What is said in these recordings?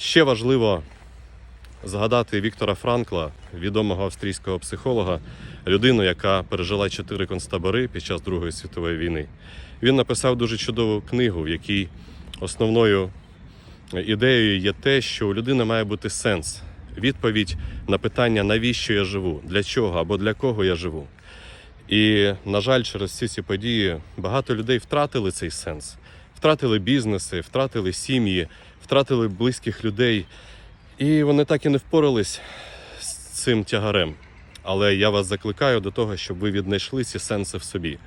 Ще важливо згадати Віктора Франкла, відомого австрійського психолога, людину, яка пережила чотири концтабори під час Другої світової війни. Він написав дуже чудову книгу, в якій основною ідеєю є те, що у людини має бути сенс, відповідь на питання, навіщо я живу, для чого або для кого я живу. І, на жаль, через всі ці події багато людей втратили цей сенс, втратили бізнеси, втратили сім'ї, втратили близьких людей. І вони так і не впорались з цим тягарем. Але я вас закликаю до того, щоб ви віднайшли ці сенси в собі,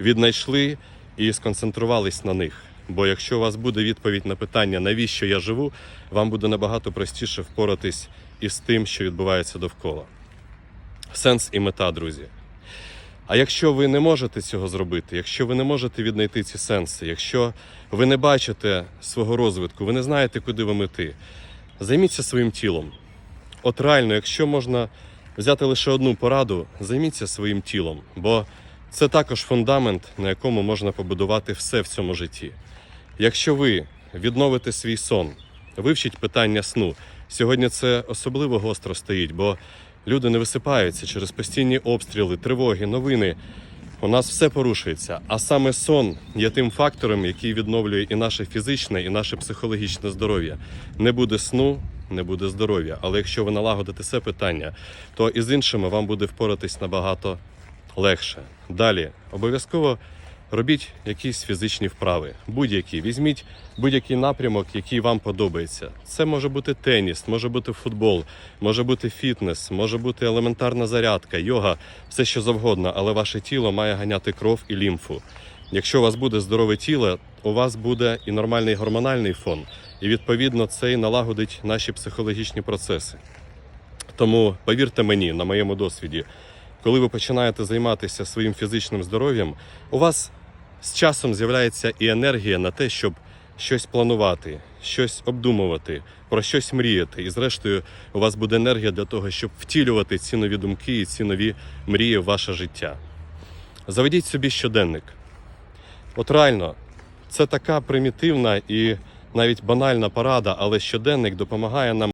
віднайшли і сконцентрувались на них. Бо якщо у вас буде відповідь на питання, навіщо я живу, вам буде набагато простіше впоратись із тим, що відбувається довкола. Сенс і мета, друзі. А якщо ви не можете цього зробити, якщо ви не можете віднайти ці сенси, якщо ви не бачите свого розвитку, ви не знаєте, куди ви мети, займіться своїм тілом. От реально, якщо можна взяти лише одну пораду, займіться своїм тілом, бо це також фундамент, на якому можна побудувати все в цьому житті. Якщо ви відновите свій сон, вивчіть питання сну. Сьогодні це особливо гостро стоїть, бо люди не висипаються через постійні обстріли, тривоги, новини. У нас все порушується. А саме сон є тим фактором, який відновлює і наше фізичне, і наше психологічне здоров'я. Не буде сну, не буде здоров'я. Але якщо ви налагодите це питання, то і з іншими вам буде впоратись набагато легше. Далі обов'язково робіть якісь фізичні вправи, будь-які. Візьміть будь-який напрямок, який вам подобається. Це може бути теніс, може бути футбол, може бути фітнес, може бути елементарна зарядка, йога, все що завгодно, але ваше тіло має ганяти кров і лімфу. Якщо у вас буде здорове тіло, у вас буде і нормальний гормональний фон, і відповідно це і налагодить наші психологічні процеси. Тому повірте мені, на моєму досвіді, коли ви починаєте займатися своїм фізичним здоров'ям, у вас з часом з'являється і енергія на те, щоб щось планувати, щось обдумувати, про щось мріяти. І зрештою, у вас буде енергія для того, щоб втілювати ці нові думки і ці нові мрії в ваше життя. Заведіть собі щоденник. От реально, це така примітивна і навіть банальна порада, але щоденник допомагає нам.